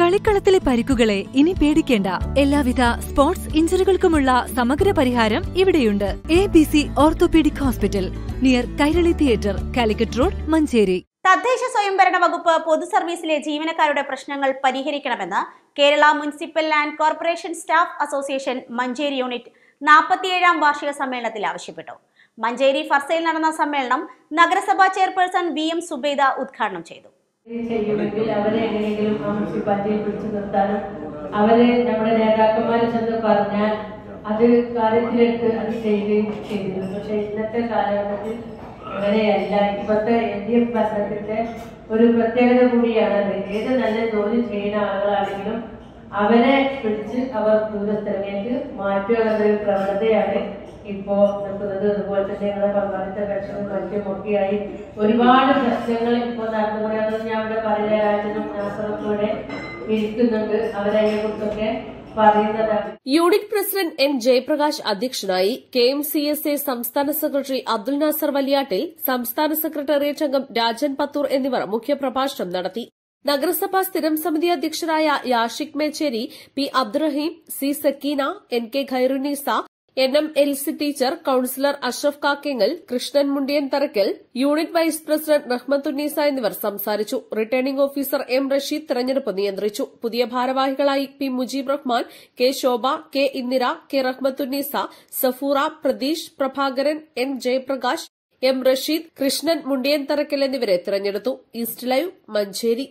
കളിക്കളത്തിലെ പരിക്കുകളെ ഇനി പേടിക്കേണ്ട. എല്ലാവിധ സ്പോർട്സ് ഇഞ്ചുറികൾക്കുമുള്ള സമഗ്ര പരിഹാരം ഇവിടെയുണ്ട്. A B C orthopaedic hospital near Kairali theatre Calicut road Manjeri. തദ്ദേശ സ്വയംഭരണ വകുപ്പ് പൊതു സർവീസിലെ ജീവനക്കാരുടെ പ്രശ്നങ്ങൾ പരിഹരിക്കണമെന്ന് Kerala municipal and corporation staff association Manjeri unit നാൽപ്പത്തിയേഴാം വാർഷിക സമ്മേളനത്തിൽ ആവശ്യപ്പെട്ടു. മഞ്ചേരി ഫർസയിൽ നടന്ന സമ്മേളനം നഗരസഭാ ചെയർപേഴ്സൺ വി എം സുബേദ ഉദ്ഘാടനം ചെയ്തു. ചെയ്യുമെങ്കിൽ അവരെ എങ്ങനെയെങ്കിലും ആ മുനിസിപ്പാലിറ്റിയെ പിടിച്ചു നിർത്താനും അവരെ നമ്മുടെ നേതാക്കന്മാർ ചെന്ന് പറഞ്ഞാൽ അത് കാര്യത്തിലെടുത്ത് അത് ചെയ്യുകയും ചെയ്തിരുന്നു പക്ഷെ ഇന്നത്തെ കാലഘട്ടത്തിൽ അങ്ങനെയല്ല. ഇപ്പോഴത്തെ എൽ ഡി എഫ് ഭരണത്തിന്റെ ഒരു പ്രത്യേകത കൂടിയാണത് ഏത് നല്ല ജോലി ചെയ്യുന്ന ആളുകളാണെങ്കിലും അവരെ പിടിച്ച് അവർ ദൂരസ്ഥലത്തേക്ക് മാറ്റുക എന്നൊരു പ്രവണതയാണ് ഇപ്പോ നിൽക്കുന്നത്. അതുപോലെ തന്നെ ഞങ്ങളുടെ പങ്കാളിത്ത പെൻഷനും മറ്റുമൊക്കെയായി ഒരുപാട് പ്രശ്നങ്ങൾ ഇപ്പോൾ നടന്നുകൊണ്ടിരുന്നത് ഇരിക്കുന്നുണ്ട്. അവരതിനെ കുറിച്ചൊക്കെ യൂണിറ്റ് പ്രസിഡന്റ് എൻ ജയപ്രകാശ് അധ്യക്ഷനായി K M C S A സംസ്ഥാന സെക്രട്ടറി അബ്ദുൽ നാസർ വലിയാട്ടിൽ സംസ്ഥാന സെക്രട്ടേറിയറ്റ് അംഗം രാജൻ പത്തൂർ എന്നിവർ മുഖ്യപ്രഭാഷണം നടത്തി. നഗരസഭാ സ്ഥിരം സമിതി അധ്യക്ഷരായ Yashik Mecheri P Abdurahim C Sakkeena N K Khairunnisa N M L C teacher councillor Ashraf Kakkengal Krishnan Mundiyan Tharakkal unit vice president Rahmathunnisa എന്നിവർ സംസാരിച്ചു. റിട്ടേണിംഗ് ഓഫീസർ എം റഷീദ് തെരഞ്ഞെടുപ്പ് നിയന്ത്രിച്ചു. പുതിയ ഭാരവാഹികളായി P Mujeeb Rahman K Shobha K Indira K Rahmathunnisa Safoora Pratheesh Prabhakaran N Jayaprakash M Rasheed Krishnan Mundiyan Tharakkal എന്നിവരെ തെരഞ്ഞെടുത്തു. East live Manjeri.